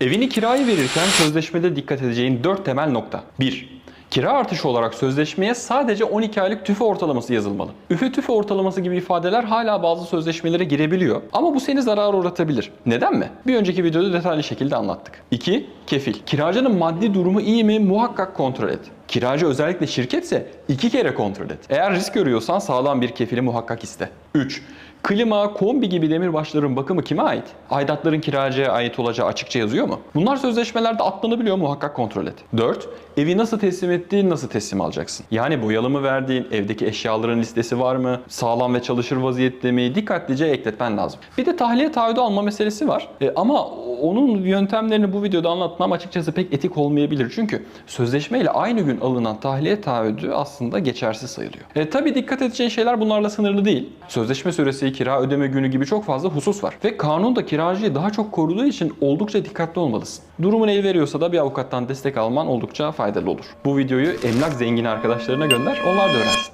Evini kiraya verirken sözleşmede dikkat edeceğin 4 temel nokta. 1. Kira artışı olarak sözleşmeye sadece 12 aylık tüfe ortalaması yazılmalı. Üfe tüfe ortalaması gibi ifadeler hala bazı sözleşmelere girebiliyor ama bu seni zarar uğratabilir. Neden mi? Bir önceki videoda detaylı şekilde anlattık. 2. Kefil. Kiracının maddi durumu iyi mi muhakkak kontrol et. Kiracı özellikle şirketse iki kere kontrol et. Eğer risk görüyorsan sağlam bir kefili muhakkak iste. 3. Klima, kombi gibi demirbaşların bakımı kime ait? Aidatların kiracıya ait olacağı açıkça yazıyor mu? Bunlar sözleşmelerde atlanabiliyor muhakkak kontrol et. 4. Evi nasıl teslim ettiğin, nasıl teslim alacaksın? Yani boyalı mı verdiğin, evdeki eşyaların listesi var mı? Sağlam ve çalışır vaziyette mi? Dikkatlice ekletmen lazım. Bir de tahliye taahhüdü alma meselesi var. E, ama onun yöntemlerini bu videoda anlatmam açıkçası pek etik olmayabilir. Çünkü sözleşmeyle aynı gün alınan tahliye taahhüdü aslında geçersiz sayılıyor. E, tabii dikkat edeceğin şeyler bunlarla sınırlı değil. Sözleşme süresi, kira ödeme günü gibi çok fazla husus var. Ve kanun da kiracıyı daha çok koruduğu için oldukça dikkatli olmalısın. Durumun el veriyorsa da bir avukattan destek alman oldukça faydalı olur. Bu videoyu emlak zengini arkadaşlarına gönder, onlar da öğrensin.